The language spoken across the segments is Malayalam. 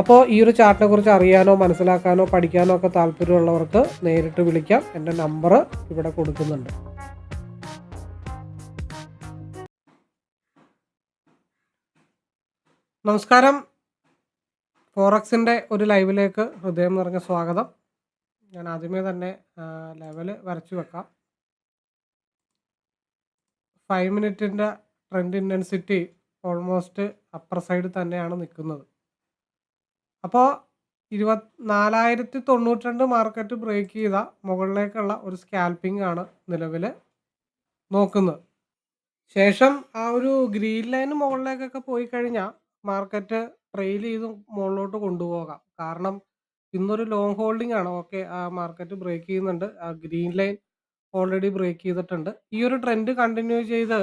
അപ്പോൾ ഈ ഒരു ചാർട്ടിനെ കുറിച്ച് അറിയാനോ മനസ്സിലാക്കാനോ പഠിക്കാനോ ഒക്കെ താല്പര്യമുള്ളവർക്ക് നേരിട്ട് വിളിക്കാം. എന്റെ നമ്പർ ഇവിടെ കൊടുക്കുന്നുണ്ട്. നമസ്കാരം. ഫോറക്സിന്റെ ഒരു ലൈവിലേക്ക് ഹൃദയം നിറഞ്ഞ സ്വാഗതം. ഞാൻ ആദ്യമേ തന്നെ ലെവൽ വരച്ചു വെക്കാം. Five മിനിറ്റിന്റെ trend intensity almost upper side തന്നെയാണ് നിൽക്കുന്നത്. അപ്പോൾ ഇരുപത് നാലായിരത്തി തൊണ്ണൂറ്റി രണ്ട് മാർക്കറ്റ് ബ്രേക്ക് ചെയ്ത മുകളിലേക്കുള്ള ഒരു സ്കാൽപ്പിംഗ് ആണ് നിലവിൽ നോക്കുന്നത്. ശേഷം ആ ഒരു ഗ്രീൻ ലൈന് മുകളിലേക്കൊക്കെ പോയി കഴിഞ്ഞാൽ മാർക്കറ്റ് ട്രെയിൽ ചെയ്ത് മുകളിലോട്ട് കൊണ്ടുപോകാം. കാരണം ഇന്നൊരു ലോങ് ഹോൾഡിംഗ് ആണ്. ഓക്കെ ആ മാർക്കറ്റ് ബ്രേക്ക് ചെയ്യുന്നുണ്ട്. ആ ഗ്രീൻ ലൈൻ ഓൾറെഡി ബ്രേക്ക് ചെയ്തിട്ടുണ്ട്. ഈ ഒരു ട്രെൻഡ് കണ്ടിന്യൂ ചെയ്ത്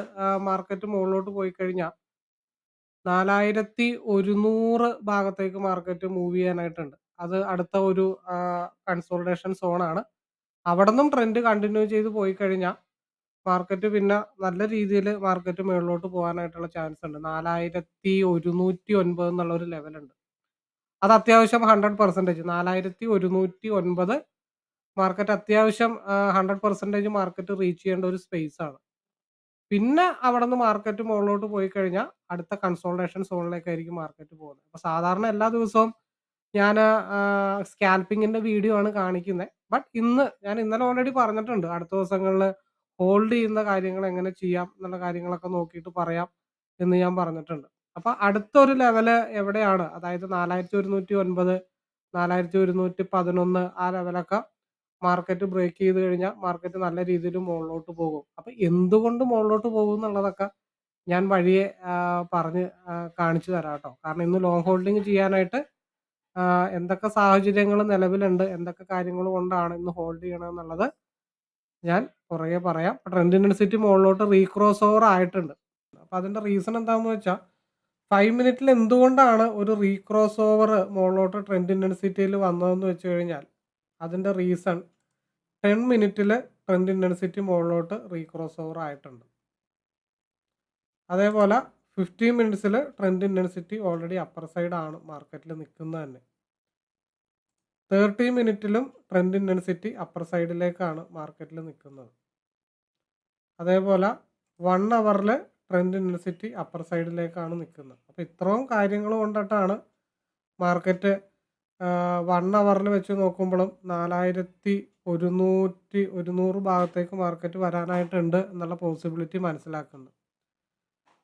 മാർക്കറ്റ് മുകളിലോട്ട് പോയി കഴിഞ്ഞാൽ നാലായിരത്തി ഒരുന്നൂറ് ഭാഗത്തേക്ക് മാർക്കറ്റ് മൂവ് ചെയ്യാനായിട്ടുണ്ട്. അത് അടുത്ത ഒരു കൺസോൾട്ടേഷൻ സോണാണ് അവിടെ നിന്നും ട്രെൻഡ് കണ്ടിന്യൂ ചെയ്ത് പോയി കഴിഞ്ഞാൽ മാർക്കറ്റ് പിന്നെ നല്ല രീതിയിൽ മാർക്കറ്റ് മുകളിലോട്ട് പോകാനായിട്ടുള്ള ചാൻസ് ഉണ്ട്. നാലായിരത്തി ഒരുന്നൂറ്റി ഒൻപത് എന്നുള്ള ഒരു ലെവലുണ്ട് അത് അത്യാവശ്യം ഹൺഡ്രഡ് പെർസെന്റേജ് നാലായിരത്തി ഒരുന്നൂറ്റി ഒൻപത് മാർക്കറ്റ് അത്യാവശ്യം ഹൺഡ്രഡ് പെർസെന്റേജ് മാർക്കറ്റ് റീച്ച് ചെയ്യേണ്ട ഒരു സ്പേസ് ആണ്. പിന്നെ അവിടെ നിന്ന് മാർക്കറ്റ് മുകളിലോട്ട് പോയി കഴിഞ്ഞാൽ അടുത്ത കൺസോൾട്ടേഷൻ സോണിലേക്കായിരിക്കും മാർക്കറ്റ് പോകുന്നത്. അപ്പോൾ സാധാരണ എല്ലാ ദിവസവും ഞാൻ സ്കാൽപ്പിങ്ങിന്റെ വീഡിയോ ആണ് കാണിക്കുന്നത് ബട്ട് ഇന്ന് ഞാൻ ഇന്നലെ ഓൾറെഡി പറഞ്ഞിട്ടുണ്ട് അടുത്ത ദിവസങ്ങളിൽ ഹോൾഡ് ചെയ്യുന്ന കാര്യങ്ങൾ എങ്ങനെ ചെയ്യാം എന്നുള്ള കാര്യങ്ങളൊക്കെ നോക്കിയിട്ട് പറയാം എന്ന് ഞാൻ പറഞ്ഞിട്ടുണ്ട്. അപ്പൊ അടുത്തൊരു ലെവൽ എവിടെയാണ്? അതായത് നാലായിരത്തി ഒരുന്നൂറ്റി ഒൻപത് നാലായിരത്തി ഒരുന്നൂറ്റി പതിനൊന്ന് ആ ലെവലൊക്കെ മാർക്കറ്റ് ബ്രേക്ക് ചെയ്ത് കഴിഞ്ഞാൽ മാർക്കറ്റ് നല്ല രീതിയിൽ മുകളിലോട്ട് പോകും. അപ്പോൾ എന്തുകൊണ്ട് മുകളിലോട്ട് പോകും എന്നുള്ളതൊക്കെ ഞാൻ വഴിയെ പറഞ്ഞ് കാണിച്ചു തരാം കേട്ടോ കാരണം ഇന്ന് ലോങ് ഹോൾഡിംഗ് ചെയ്യാനായിട്ട് എന്തൊക്കെ സാഹചര്യങ്ങൾ നിലവിലുണ്ട് എന്തൊക്കെ കാര്യങ്ങൾ കൊണ്ടാണ് ഇന്ന് ഹോൾഡ് ചെയ്യണം എന്നുള്ളത് ഞാൻ പുറകെ പറയാം. ട്രെൻഡ് ഇൻഡൻസിറ്റി മുകളിലോട്ട് റീക്രോസ് ഓവർ ആയിട്ടുണ്ട്. അപ്പോൾ അതിന്റെ റീസൺ എന്താണെന്ന് വെച്ചാൽ ഫൈവ് മിനിറ്റിൽ എന്തുകൊണ്ടാണ് ഒരു റീക്രോസ് ഓവർ മുകളിലോട്ട് ട്രെൻഡ് ഇൻഡൻസിറ്റിയിൽ വന്നതെന്ന് വെച്ച് കഴിഞ്ഞാൽ അതിന്റെ റീസൺ ടെൻ മിനിറ്റിൽ ട്രെൻഡ് ഇന്റൻസിറ്റി മുകളിലോട്ട് റീക്രോസ് ഓവർ ആയിട്ടുണ്ട്. അതേപോലെ fifteen മിനിറ്റ്സിൽ trend intensity already upper side ആണ് മാർക്കറ്റിൽ നിൽക്കുന്നത് തന്നെ. തേർട്ടി മിനിറ്റിലും ട്രെൻഡ് ഇന്റൻസിറ്റി അപ്പർ സൈഡിലേക്കാണ് മാർക്കറ്റിൽ നിൽക്കുന്നത് അതേപോലെ വൺ അവറിൽ ട്രെൻഡ് ഇന്റൻസിറ്റി അപ്പർ സൈഡിലേക്കാണ് നിൽക്കുന്നത് അപ്പോൾ ഇത്രയും കാര്യങ്ങൾ കൊണ്ടിട്ടാണ് മാർക്കറ്റ് വൺ അവറിൽ വെച്ച് നോക്കുമ്പോഴും നാലായിരത്തി ഒരുന്നൂറ്റി ഒരുന്നൂറ് ഭാഗത്തേക്ക് മാർക്കറ്റ് വരാനായിട്ടുണ്ട് എന്നുള്ള പോസിബിലിറ്റി മനസ്സിലാക്കുന്നത്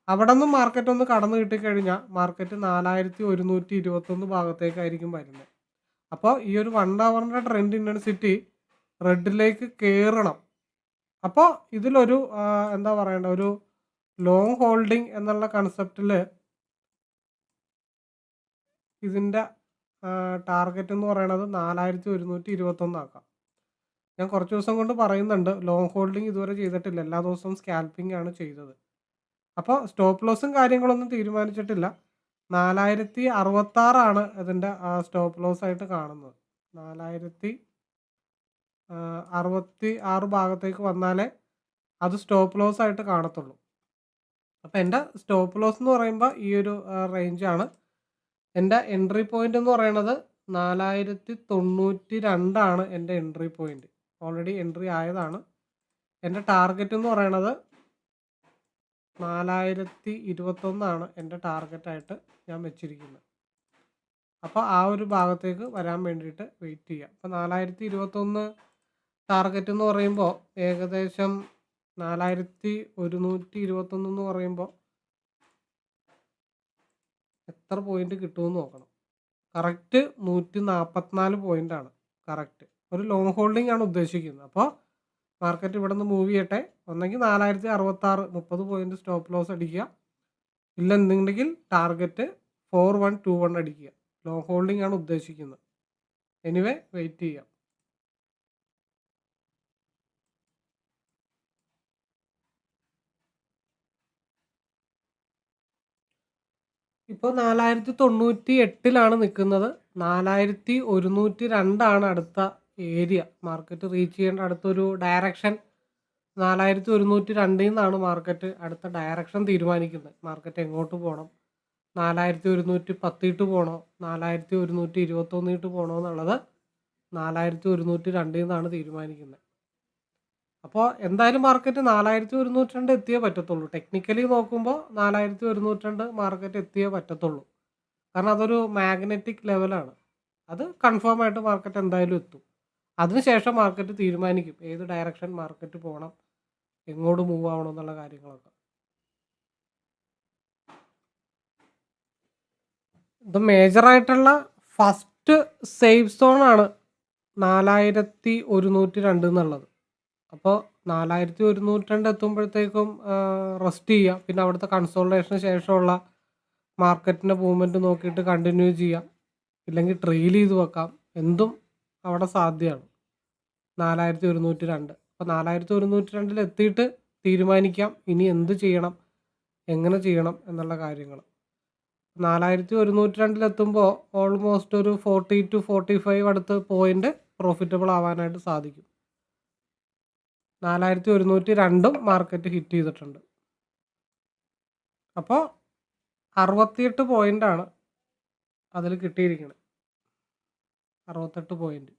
അവിടെ നിന്നും മാർക്കറ്റ് ഒന്ന് കടന്നു കിട്ടിക്കഴിഞ്ഞാൽ മാർക്കറ്റ് നാലായിരത്തി ഒരുന്നൂറ്റി ഇരുപത്തൊന്ന് ഭാഗത്തേക്കായിരിക്കും വരുന്നത് അപ്പോൾ ഈ ഒരു വൺ അവറിന്റെ ട്രെൻഡ് ഇന്റൻസിറ്റി റെഡിലേക്ക് കയറണം അപ്പോൾ ഇതിലൊരു എന്താ പറയണ്ട ഒരു ലോങ് ഹോൾഡിംഗ് എന്നുള്ള കൺസെപ്റ്റിൽ ഇതിന്റെ ടാർഗറ്റ് എന്ന് പറയുന്നത് നാലായിരത്തി ഒരുന്നൂറ്റി ഇരുപത്തൊന്നാക്കാം ഞാൻ കുറച്ച് ദിവസം കൊണ്ട് പറയുന്നുണ്ട്. ലോങ് ഹോൾഡിംഗ് ഇതുവരെ ചെയ്തിട്ടില്ല. എല്ലാ ദിവസവും സ്കാൽപ്പിംഗ് ആണ് ചെയ്തത്. അപ്പോൾ സ്റ്റോപ്പ് ലോസും കാര്യങ്ങളൊന്നും തീരുമാനിച്ചിട്ടില്ല. നാലായിരത്തി അറുപത്താറാണ് ഇതിന്റെ സ്റ്റോപ്പ് ലോസ് ആയിട്ട് കാണുന്നത്. നാലായിരത്തി അറുപത്തി ആറ് ഭാഗത്തേക്ക് വന്നാലേ അത് സ്റ്റോപ്പ് ലോസ് ആയിട്ട് കാണത്തുള്ളൂ. അപ്പോൾ എന്റെ സ്റ്റോപ്പ് ലോസ് എന്ന് പറയുമ്പോൾ ഈ ഒരു റേഞ്ചാണ് എന്റെ എൻട്രി പോയിന്റ് എന്ന് പറയുന്നത് നാലായിരത്തി തൊണ്ണൂറ്റി രണ്ടാണ് എന്റെ എൻട്രി പോയിന്റ് ഓൾറെഡി എൻട്രി ആയതാണ്. എന്റെ ടാർഗറ്റ് എന്ന് പറയണത് നാലായിരത്തി ഇരുപത്തൊന്നാണ് എന്റെ ടാർഗറ്റായിട്ട് ഞാൻ വെച്ചിരിക്കുന്നത്. അപ്പോൾ ആ ഒരു ഭാഗത്തേക്ക് വരാൻ വേണ്ടിയിട്ട് വെയിറ്റ് ചെയ്യാം. അപ്പോൾ നാലായിരത്തി ഇരുപത്തൊന്ന് ടാർഗറ്റ് എന്ന് പറയുമ്പോൾ ഏകദേശം നാലായിരത്തി ഒരുന്നൂറ്റി ഇരുപത്തൊന്ന് എന്ന് പറയുമ്പോൾ എത്ര പോയിന്റ് കിട്ടുമെന്ന് നോക്കണം. കറക്റ്റ് നൂറ്റി നാൽപ്പത്തിനാല് പോയിന്റാണ് കറക്റ്റ് ഒരു ലോങ് ഹോൾഡിംഗ് ആണ് ഉദ്ദേശിക്കുന്നത്. അപ്പോൾ മാർക്കറ്റ് ഇവിടെ നിന്ന് മൂവ് ചെയ്യട്ടെ. ഒന്നെങ്കിൽ നാലായിരത്തി അറുപത്തി ആറ് മുപ്പത് പോയിന്റ് സ്റ്റോപ്പ് ലോസ് അടിക്കുക. ഇല്ല എന്തുണ്ടെങ്കിൽ target four one two one അടിക്കുക. ലോങ് ഹോൾഡിംഗ് ആണ് ഉദ്ദേശിക്കുന്നത്. എനിവേ വെയിറ്റ് ചെയ്യാം. ഇപ്പോൾ നാലായിരത്തി തൊണ്ണൂറ്റി എട്ടിലാണ് നിൽക്കുന്നത്. നാലായിരത്തി ഒരുന്നൂറ്റി രണ്ടാണ് അടുത്ത ഏരിയ. മാർക്കറ്റ് റീച്ച് ചെയ്യേണ്ട അടുത്തൊരു ഡയറക്ഷൻ നാലായിരത്തി ഒരുന്നൂറ്റി രണ്ടിൽ നിന്നാണ് മാർക്കറ്റ് അടുത്ത ഡയറക്ഷൻ തീരുമാനിക്കുന്നത്. മാർക്കറ്റ് എങ്ങോട്ട് പോകണം നാലായിരത്തി ഒരുന്നൂറ്റി പത്തിട്ട് പോകണോ നാലായിരത്തി ഒരുന്നൂറ്റി ഇരുപത്തൊന്നിട്ട് പോകണോ എന്നുള്ളത് നാലായിരത്തി ഒരുന്നൂറ്റി രണ്ടിൽ നിന്നാണ് തീരുമാനിക്കുന്നത്. അപ്പോൾ എന്തായാലും മാർക്കറ്റ് നാലായിരത്തി ഒരുന്നൂറ്റി രണ്ട് എത്തിയേ പറ്റത്തുള്ളൂ. ടെക്നിക്കലി നോക്കുമ്പോൾ നാലായിരത്തി ഒരുന്നൂറ്റി രണ്ട് മാർക്കറ്റ് എത്തിയേ പറ്റത്തുള്ളൂ. കാരണം അതൊരു മാഗ്നറ്റിക് ലെവലാണ് അത് കൺഫേം ആയിട്ട് മാർക്കറ്റ് എന്തായാലും എത്തും. അതിനുശേഷം മാർക്കറ്റ് തീരുമാനിക്കും. ഏത് ഡയറക്ഷൻ മാർക്കറ്റ് പോകണം എങ്ങോട്ട് മൂവ് ആവണം എന്നുള്ള കാര്യങ്ങളൊക്കെ. ഇത് മേജറായിട്ടുള്ള ഫസ്റ്റ് സേഫ് സോൺ ആണ് നാലായിരത്തി ഒരുന്നൂറ്റി രണ്ട് എന്നുള്ളത്. അപ്പോൾ നാലായിരത്തി ഒരുന്നൂറ്റി രണ്ട് എത്തുമ്പോഴത്തേക്കും റെസ്റ്റ് ചെയ്യുക പിന്നെ അവിടുത്തെ കൺസോൾട്ടേഷന് ശേഷമുള്ള മാർക്കറ്റിന്റെ മൂവ്മെന്റ് നോക്കിയിട്ട് കണ്ടിന്യൂ ചെയ്യാം. ഇല്ലെങ്കിൽ ട്രെയിൽ ചെയ്ത് വെക്കാം. എന്തും അവിടെ സാധ്യമാണ്. നാലായിരത്തി ഒരുന്നൂറ്റി രണ്ട് അപ്പോൾ നാലായിരത്തി ഒരുന്നൂറ്റി രണ്ടിൽ എത്തിയിട്ട് തീരുമാനിക്കാം. ഇനി എന്ത് ചെയ്യണം? എങ്ങനെ ചെയ്യണം? എന്നുള്ള കാര്യങ്ങൾ നാലായിരത്തി ഒരുന്നൂറ്റി രണ്ടിലെത്തുമ്പോൾ ഓൾമോസ്റ്റ് ഒരു ഫോർട്ടി ടു ഫോർട്ടി ഫൈവ് അടുത്ത് പോയിന്റ് പ്രോഫിറ്റബിൾ ആവാനായിട്ട് സാധിക്കും. നാലായിരത്തി ഒരുന്നൂറ്റി രണ്ടും മാർക്കറ്റ് ഹിറ്റ് ചെയ്തിട്ടുണ്ട്. അപ്പോൾ അറുപത്തിയെട്ട് പോയിന്റാണ് അതിൽ കിട്ടിയിരിക്കുന്നത് അറുപത്തെട്ട് പോയിന്റ്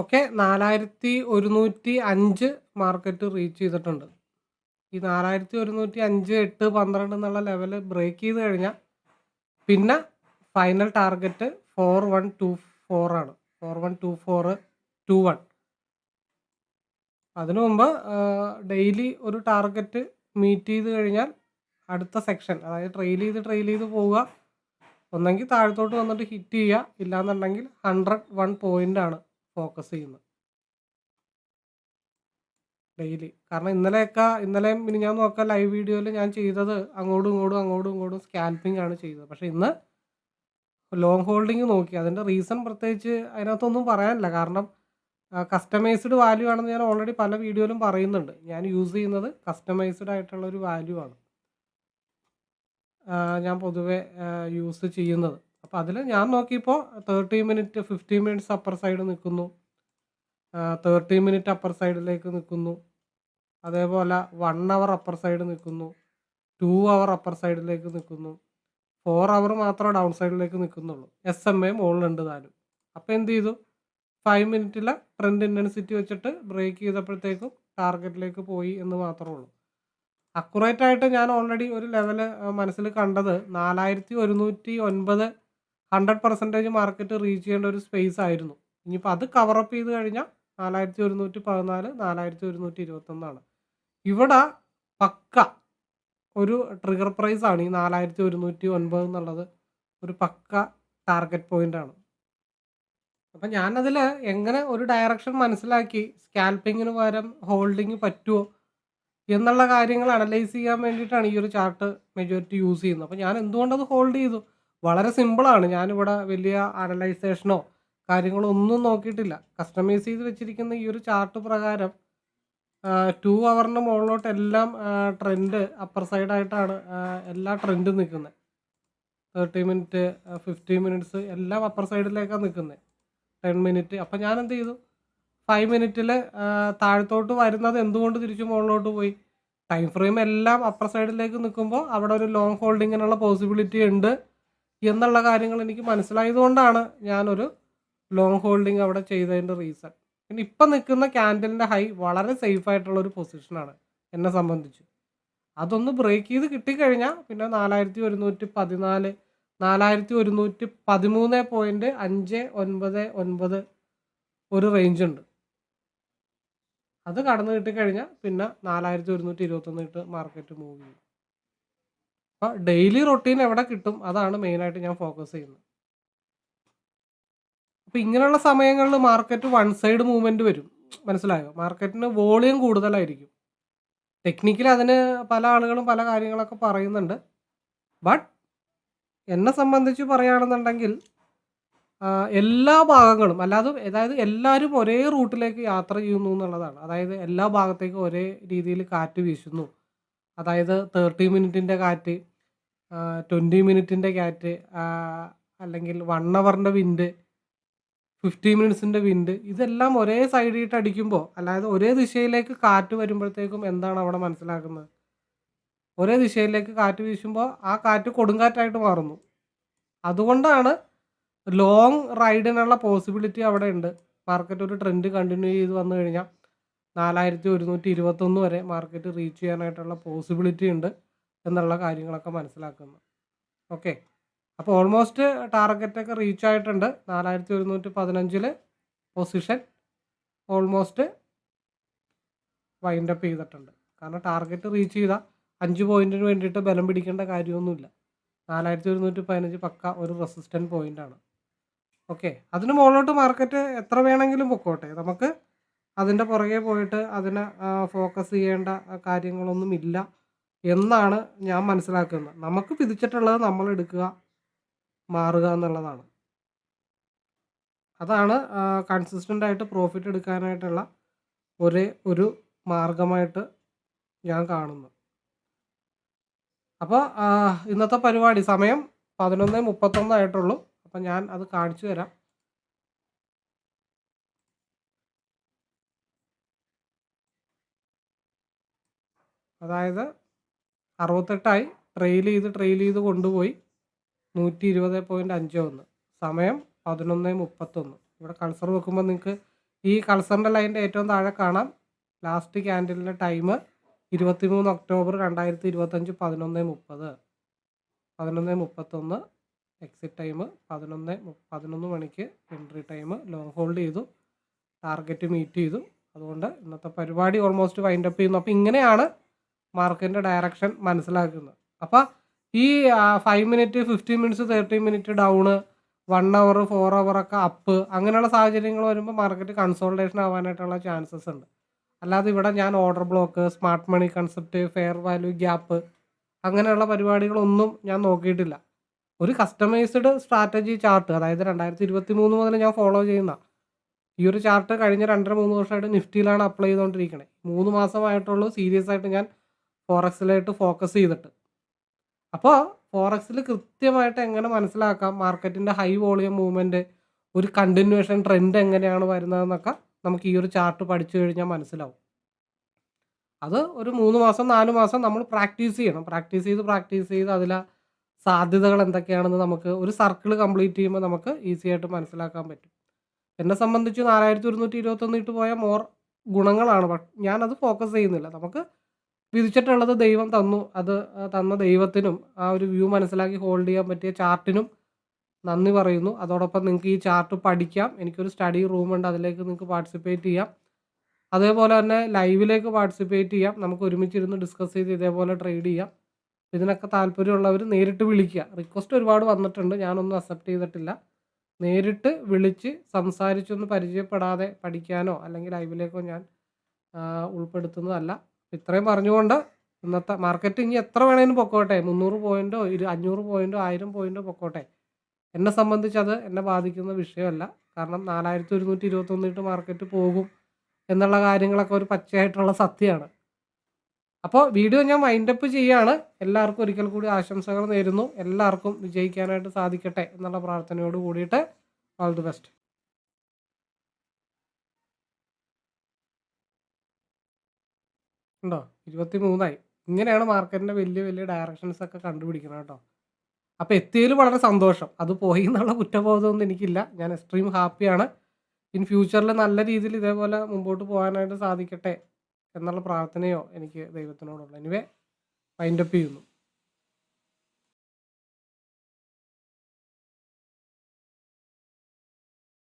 ഓക്കെ നാലായിരത്തി ഒരുന്നൂറ്റി അഞ്ച് മാർക്കറ്റ് റീച്ച് ചെയ്തിട്ടുണ്ട്. ഈ നാലായിരത്തി ഒരുന്നൂറ്റി അഞ്ച് എട്ട് പന്ത്രണ്ട് എന്നുള്ള ലെവൽ ബ്രേക്ക് ചെയ്ത് കഴിഞ്ഞാൽ പിന്നെ final target four one two four ആണ്. Four one two four two one അതിനു മുമ്പ് ഡെയിലി ഒരു ടാർഗറ്റ് മീറ്റ് ചെയ്ത് കഴിഞ്ഞാൽ അടുത്ത സെക്ഷൻ അതായത് ട്രെയിൽ ചെയ്ത് ട്രെയിൽ ചെയ്ത് പോവുക. ഒന്നെങ്കിൽ താഴത്തോട്ട് വന്നിട്ട് ഹിറ്റ് ചെയ്യുക. ഇല്ലാന്നുണ്ടെങ്കിൽ ഹൺഡ്രഡ് വൺ ആണ് ഫോക്കസ് ചെയ്യുന്നത്. ഡെയിലി കാരണം ഇന്നലെയൊക്കെ ഇന്നലെ ഇനി ഞാൻ നോക്കാം ലൈവ് വീഡിയോയിൽ ഞാൻ ചെയ്തത് അങ്ങോട്ടും ഇങ്ങോട്ടും അങ്ങോട്ടും ഇങ്ങോട്ടും സ്കാൽപ്പിംഗ് ആണ് ചെയ്തത്. പക്ഷേ ഇന്ന് ലോങ് ഹോൾഡിങ് നോക്കി. അതിന്റെ റീസൺ പ്രത്യേകിച്ച് അതിനകത്തൊന്നും പറയാനില്ല. കാരണം കസ്റ്റമൈസ്ഡ് വാല്യൂ ആണെന്ന് ഞാൻ ഓൾറെഡി പല വീഡിയോയിലും പറയുന്നുണ്ട്. ഞാൻ യൂസ് ചെയ്യുന്നത് കസ്റ്റമൈസ്ഡ് ആയിട്ടുള്ള ഒരു വാല്യൂ ആണ്. ഞാൻ പൊതുവെ യൂസ് ചെയ്യുന്നത്. അപ്പോൾ അതിൽ ഞാൻ നോക്കിയപ്പോൾ thirty minute fifty minutes upper side നിൽക്കുന്നു. തേർട്ടി മിനിറ്റ് അപ്പർ സൈഡിലേക്ക് നിൽക്കുന്നു. അതേപോലെ വൺ അവർ അപ്പർ സൈഡ് നിൽക്കുന്നു. ടു അവർ അപ്പർ സൈഡിലേക്ക് നിൽക്കുന്നു. ഫോർ അവർ മാത്രമേ ഡൗൺ സൈഡിലേക്ക് നിൽക്കുന്നുള്ളൂ. എസ് എം എ മുകളിലുണ്ട് താനും. അപ്പോൾ എന്ത് ചെയ്തു? ഫൈവ് മിനിറ്റിലെ ട്രെൻഡ് ഇന്റൻസിറ്റി വെച്ചിട്ട് ബ്രേക്ക് ചെയ്തപ്പോഴത്തേക്കും ടാർഗറ്റിലേക്ക് പോയി എന്ന് മാത്രമേ ഉള്ളൂ. അക്കുറേറ്റ് ആയിട്ട് ഞാൻ ഓൾറെഡി ഒരു ലെവൽ മനസ്സിൽ കണ്ടത് നാലായിരത്തി ഒരുന്നൂറ്റി ഒൻപത് ഹൺഡ്രഡ് പെർസെന്റേജ് മാർക്കറ്റ് റീച്ച് ചെയ്യേണ്ട ഒരു സ്പേസ് ആയിരുന്നു. ഇനിയിപ്പോൾ അത് കവറപ്പ് ചെയ്ത് കഴിഞ്ഞാൽ നാലായിരത്തി ഒരുന്നൂറ്റി പതിനാല് നാലായിരത്തി ഒരുന്നൂറ്റി ഇരുപത്തൊന്നാണ്. ഇവിടെ പക്ക ഒരു ട്രിഗർ പ്രൈസ് ആണ് ഈ നാലായിരത്തി ഒരുന്നൂറ്റി ഒൻപത് എന്നുള്ളത്. ഒരു പക്ക ടാർഗറ്റ് പോയിന്റ് ആണ്. അപ്പം ഞാനതിൽ എങ്ങനെ ഒരു ഡയറക്ഷൻ മനസ്സിലാക്കി സ്കാൽപ്പിങ്ങിന് പകരം ഹോൾഡിങ് പറ്റുമോ എന്നുള്ള കാര്യങ്ങൾ അനലൈസ് ചെയ്യാൻ വേണ്ടിയിട്ടാണ് ഈ ഒരു ചാർട്ട് മെജോറിറ്റി യൂസ് ചെയ്യുന്നത്. അപ്പോൾ ഞാൻ എന്തുകൊണ്ടത് ഹോൾഡ് ചെയ്തു? വളരെ സിമ്പിളാണ് ഞാനിവിടെ വലിയ അനലൈസേഷനോ കാര്യങ്ങളോ ഒന്നും നോക്കിയിട്ടില്ല. കസ്റ്റമൈസ് ചെയ്ത് വെച്ചിരിക്കുന്ന ഈ ഒരു ചാർട്ട് പ്രകാരം ടു അവറിന് മുകളിലോട്ട് എല്ലാം ട്രെൻഡ് അപ്പർ സൈഡായിട്ടാണ് എല്ലാ ട്രെൻഡും നിൽക്കുന്നത്. തേർട്ടി മിനിറ്റ് ഫിഫ്റ്റി മിനിറ്റ്സ് എല്ലാം അപ്പർ സൈഡിലേക്കാണ് നിൽക്കുന്നത്. ടെൻ മിനിറ്റ് അപ്പം ഞാൻ എന്ത് ചെയ്തു? ഫൈവ് മിനിറ്റിൽ താഴത്തോട്ട് വരുന്നത് എന്തുകൊണ്ട് തിരിച്ചു മുകളിലോട്ട് പോയി? ടൈം ഫ്രെയിം എല്ലാം അപ്പർ സൈഡിലേക്ക് നിൽക്കുമ്പോൾ അവിടെ ഒരു ലോങ് ഹോൾഡിങ്ങിനുള്ള പോസിബിലിറ്റി ഉണ്ട് എന്നുള്ള കാര്യങ്ങൾ എനിക്ക് മനസ്സിലായതുകൊണ്ടാണ് ഞാനൊരു ലോങ് ഹോൾഡിംഗ് അവിടെ ചെയ്തതിന്റെ റീസൺ പിന്നെ ഇപ്പം നിൽക്കുന്ന ക്യാൻഡലിന്റെ ഹൈ വളരെ സേഫ് ആയിട്ടുള്ള ഒരു പൊസിഷനാണ് എന്നെ സംബന്ധിച്ച്. അതൊന്ന് ബ്രേക്ക് ചെയ്ത് കിട്ടിക്കഴിഞ്ഞാൽ പിന്നെ നാലായിരത്തി ഒരുന്നൂറ്റി പതിനാല് നാലായിരത്തി ഒരുന്നൂറ്റി പതിമൂന്ന് പോയിന്റ് അഞ്ച് ഒൻപത് ഒൻപത് ഒരു റേഞ്ച് ഉണ്ട്. അത് കടന്നു കിട്ടിക്കഴിഞ്ഞാൽ പിന്നെ നാലായിരത്തി ഒരുന്നൂറ്റി ഇരുപത്തൊന്ന് ഇട്ട് മാർക്കറ്റ് മൂവ് ചെയ്യും. അപ്പോൾ ഡെയിലി റൊട്ടീൻ എവിടെ കിട്ടും? അതാണ് മെയിനായിട്ട് ഞാൻ ഫോക്കസ് ചെയ്യുന്നത്. അപ്പോൾ ഇങ്ങനെയുള്ള സമയങ്ങളിൽ മാർക്കറ്റ് വൺ സൈഡ് മൂവ്മെന്റ് വരും. മനസ്സിലായോ? മാർക്കറ്റിന് വോളിയം കൂടുതലായിരിക്കും. ടെക്നിക്കലി അതിന് പല ആളുകളും പല കാര്യങ്ങളൊക്കെ പറയുന്നുണ്ട്. ബട്ട് എന്നെ സംബന്ധിച്ച് പറയുകയാണെന്നുണ്ടെങ്കിൽ എല്ലാ ഭാഗങ്ങളും അല്ലാതെ അതായത് എല്ലാവരും ഒരേ റൂട്ടിലേക്ക് യാത്ര ചെയ്യുന്നു എന്നുള്ളതാണ്. അതായത് എല്ലാ ഭാഗത്തേക്കും ഒരേ രീതിയിൽ കാറ്റ് വീശുന്നു. അതായത് തേർട്ടി മിനിറ്റിന്റെ കാറ്റ് ട്വന്റി മിനിറ്റിന്റെ കാറ്റ് അല്ലെങ്കിൽ വൺ അവറിന്റെ വിൻഡ് ഫിഫ്റ്റി മിനിറ്റ്സിന്റെ വിൻഡ് ഇതെല്ലാം ഒരേ സൈഡിട്ട് അടിക്കുമ്പോൾ അതായത് ഒരേ ദിശയിലേക്ക് കാറ്റ് വരുമ്പോഴത്തേക്കും എന്താണ് അവിടെ മനസ്സിലാക്കുന്നത്? ഒരേ ദിശയിലേക്ക് കാറ്റ് വീശുമ്പോൾ ആ കാറ്റ് കൊടുങ്കാറ്റായിട്ട് മാറുന്നു. അതുകൊണ്ടാണ് ലോങ് റൈഡിനുള്ള പോസിബിലിറ്റി അവിടെ ഉണ്ട് മാർക്കറ്റ് ഒരു ട്രെൻഡ് കണ്ടിന്യൂ ചെയ്ത് വന്നു കഴിഞ്ഞാൽ നാലായിരത്തി ഒരുന്നൂറ്റി ഇരുപത്തൊന്ന് വരെ മാർക്കറ്റ് റീച്ച് ചെയ്യാനായിട്ടുള്ള പോസിബിലിറ്റി ഉണ്ട് എന്നുള്ള കാര്യങ്ങളൊക്കെ മനസ്സിലാക്കുന്നു. ഓക്കെ അപ്പോൾ ഓൾമോസ്റ്റ് ടാർഗറ്റൊക്കെ റീച്ച് ആയിട്ടുണ്ട്. നാലായിരത്തി ഒരുന്നൂറ്റി പതിനഞ്ചിൽ പൊസിഷൻ ഓൾമോസ്റ്റ് വൈൻഡപ്പ് ചെയ്തിട്ടുണ്ട്. കാരണം ടാർഗറ്റ് റീച്ച് ചെയ്താൽ അഞ്ച് പോയിന്റിന് വേണ്ടിയിട്ട് ബലം പിടിക്കേണ്ട കാര്യമൊന്നുമില്ല. നാലായിരത്തി ഒരുന്നൂറ്റി പതിനഞ്ച് പക്ക ഒരു റെസിസ്റ്റന്റ് പോയിന്റാണ് ഓക്കെ. അതിന് മുകളിലോട്ട് മാർക്കറ്റ് എത്ര വേണമെങ്കിലും പൊക്കോട്ടെ. നമുക്ക് അതിന്റെ പുറകെ പോയിട്ട് അതിനെ ഫോക്കസ് ചെയ്യേണ്ട കാര്യങ്ങളൊന്നും ഇല്ല എന്നാണ് ഞാൻ മനസ്സിലാക്കുന്നത്. നമുക്ക് വിധിച്ചിട്ടുള്ളത് നമ്മൾ എടുക്കുക മാറുക എന്നുള്ളതാണ്. അതാണ് കൺസിസ്റ്റന്റ് ആയിട്ട് പ്രോഫിറ്റ് എടുക്കാനായിട്ടുള്ള ഒരേ ഒരു മാർഗമായിട്ട് ഞാൻ കാണുന്നു അപ്പോൾ ഇന്നത്തെ പരിപാടി സമയം പതിനൊന്ന് മുപ്പത്തൊന്നായിട്ടുള്ളൂ. അപ്പം ഞാൻ അത് കാണിച്ചു തരാം. അതായത് അറുപത്തെട്ടായി ട്രെയിൽ ചെയ്ത് ട്രെയിൽ ചെയ്ത് കൊണ്ടുപോയി. നൂറ്റി ഇരുപത് പോയിന്റ് അഞ്ച് ഒന്ന്. സമയം പതിനൊന്ന് മുപ്പത്തൊന്ന്. ഇവിടെ കൾസർ വെക്കുമ്പോൾ നിങ്ങൾക്ക് ഈ കൾസറിന്റെ ലൈന്റെ ഏറ്റവും താഴെ കാണാം. ലാസ്റ്റ് ക്യാൻഡിലിന്റെ ടൈം ഇരുപത്തിമൂന്ന് ഒക്ടോബർ രണ്ടായിരത്തി ഇരുപത്തഞ്ച് പതിനൊന്ന് മുപ്പത്. പതിനൊന്ന് മുപ്പത്തൊന്ന്. എക്സിറ്റ് ടൈം പതിനൊന്ന് പതിനൊന്ന് മണിക്ക് എൻട്രി ടൈം ലോങ് ഹോൾഡ് ചെയ്തു. ടാർഗറ്റ് മീറ്റ് ചെയ്തു. അതുകൊണ്ട് ഇന്നത്തെ പരിപാടി ഓൾമോസ്റ്റ് വൈൻഡപ്പ് ചെയ്യുന്നു. അപ്പോൾ ഇങ്ങനെയാണ് മാർക്കറ്റിന്റെ ഡയറക്ഷൻ മനസ്സിലാക്കുന്നത്. അപ്പോൾ ഈ five minute fifteen minutes thirty minute down one hour four hour ഒക്കെ അപ്പ് അങ്ങനെയുള്ള സാഹചര്യങ്ങൾ വരുമ്പോൾ മാർക്കറ്റ് കൺസോൾട്ടേഷൻ ആവാനായിട്ടുള്ള ചാൻസസ് ഉണ്ട്. അല്ലാതെ ഇവിടെ ഞാൻ order block smart money concept fair value gap അങ്ങനെയുള്ള പരിപാടികളൊന്നും ഞാൻ നോക്കിയിട്ടില്ല. ഒരു കസ്റ്റമൈസ്ഡ് സ്ട്രാറ്റജി ചാർട്ട് അതായത് രണ്ടായിരത്തി ഇരുപത്തി മൂന്ന് മുതൽ ഞാൻ ഫോളോ ചെയ്യുന്ന. ഈ ഒരു ചാർട്ട് കഴിഞ്ഞ രണ്ടര മൂന്ന് വർഷമായിട്ട് നിഫ്റ്റിയിലാണ് അപ്ലൈ ചെയ്തുകൊണ്ടിരിക്കുന്നത് മൂന്ന് മാസമായിട്ടുള്ളൂ സീരിയസ് ആയിട്ട് ഞാൻ ഫോറക്സിലായിട്ട് ഫോക്കസ് ചെയ്തിട്ട്. അപ്പോൾ ഫോറക്സിൽ കൃത്യമായിട്ട് എങ്ങനെ മനസ്സിലാക്കാം? മാർക്കറ്റിന്റെ ഹൈ വോളിയം മൂവ്മെന്റ് ഒരു കണ്ടിന്യൂഷൻ ട്രെൻഡ് എങ്ങനെയാണ് വരുന്നതെന്നൊക്കെ നമുക്ക് ഈ ഒരു ചാർട്ട് പഠിച്ചു കഴിഞ്ഞാൽ മനസ്സിലാവും. അത് ഒരു മൂന്ന് മാസം നാല് മാസം നമ്മൾ പ്രാക്ടീസ് ചെയ്യണം. പ്രാക്ടീസ് ചെയ്ത് പ്രാക്ടീസ് ചെയ്ത് അതിലെ സാധ്യതകൾ എന്തൊക്കെയാണെന്ന് നമുക്ക് ഒരു സർക്കിൾ കംപ്ലീറ്റ് ചെയ്യുമ്പോൾ നമുക്ക് ഈസി ആയിട്ട് മനസ്സിലാക്കാൻ പറ്റും. എന്നെ സംബന്ധിച്ച് നാലായിരത്തി ഒരുന്നൂറ്റി ഇരുപത്തൊന്ന് ഇട്ട് പോയ മോർ ഗുണങ്ങളാണ് ബട്ട് ഞാനത് ഫോക്കസ് ചെയ്യുന്നില്ല. നമുക്ക് വിധിച്ചിട്ടുള്ളത് ദൈവം തന്നു. അത് തന്ന ദൈവത്തിനും ആ ഒരു വ്യൂ മനസ്സിലാക്കി ഹോൾഡ് ചെയ്യാൻ പറ്റിയ ചാർട്ടിനും നന്ദി പറയുന്നു. അതോടൊപ്പം നിങ്ങൾക്ക് ഈ ചാർട്ട് പഠിക്കാം. എനിക്കൊരു സ്റ്റഡി റൂമുണ്ട് അതിലേക്ക് നിങ്ങൾക്ക് പാർട്ടിസിപ്പേറ്റ് ചെയ്യാം. അതേപോലെ തന്നെ ലൈവിലേക്ക് പാർട്ടിസിപ്പേറ്റ് ചെയ്യാം. നമുക്ക് ഒരുമിച്ചിരുന്ന് ഡിസ്കസ് ചെയ്ത് ഇതേപോലെ ട്രേഡ് ചെയ്യാം. ഇതിനൊക്കെ താല്പര്യമുള്ളവർ നേരിട്ട് വിളിക്കുക. റിക്വസ്റ്റ് ഒരുപാട് വന്നിട്ടുണ്ട്. ഞാനൊന്നും അക്സെപ്റ്റ് ചെയ്തിട്ടില്ല. നേരിട്ട് വിളിച്ച് സംസാരിച്ചൊന്ന് പരിചയപ്പെടാതെ പഠിക്കാനോ അല്ലെങ്കിൽ ലൈവിലേക്കോ ഞാൻ ഉൾപ്പെടുത്തുന്നതല്ല. ഇത്രയും പറഞ്ഞുകൊണ്ട് ഇന്നത്തെ മാർക്കറ്റ് ഇനി എത്ര വേണേലും പൊക്കോട്ടെ. മുന്നൂറ് പോയിന്റോ ഇരു അഞ്ഞൂറ് പോയിന്റോ ആയിരം പോയിന്റോ പൊക്കോട്ടെ. എന്നെ സംബന്ധിച്ച് അത് എന്നെ ബാധിക്കുന്ന വിഷയമല്ല. കാരണം നാലായിരത്തി ഒരുന്നൂറ്റി ഇരുപത്തൊന്നിട്ട് മാർക്കറ്റ് പോകും എന്നുള്ള കാര്യങ്ങളൊക്കെ ഒരു പച്ചയായിട്ടുള്ള സത്യമാണ്. അപ്പോൾ വീഡിയോ ഞാൻ വൈൻഡപ്പ് ചെയ്യാണ്. എല്ലാവർക്കും ഒരിക്കൽ കൂടി ആശംസകൾ നേരുന്നു. എല്ലാവർക്കും വിജയിക്കാനായിട്ട് സാധിക്കട്ടെ എന്നുള്ള പ്രാർത്ഥനയോട് കൂടിയിട്ട് ഓൾ ദി ബെസ്റ്റ് ഉണ്ടോ? ഇരുപത്തി മൂന്നായി ഇങ്ങനെയാണ് മാർക്കറ്റിന്റെ വലിയ വലിയ ഡയറക്ഷൻസ് ഒക്കെ കണ്ടുപിടിക്കണം കേട്ടോ. അപ്പോൾ എത്തിയതിൽ വളരെ സന്തോഷം. അത് പോയി എന്നുള്ള കുറ്റബോധമൊന്നും എനിക്കില്ല. ഞാൻ എക്സ്ട്രീം ഹാപ്പിയാണ് ഇൻ ഫ്യൂച്ചറിൽ നല്ല രീതിയിൽ ഇതേപോലെ മുമ്പോട്ട് പോകാനായിട്ട് സാധിക്കട്ടെ എന്നുള്ള പ്രാർത്ഥനയോ എനിക്ക് ദൈവത്തിനോടുള്ള. എനിവേ വൈൻഡപ്പ് ചെയ്യുന്നു.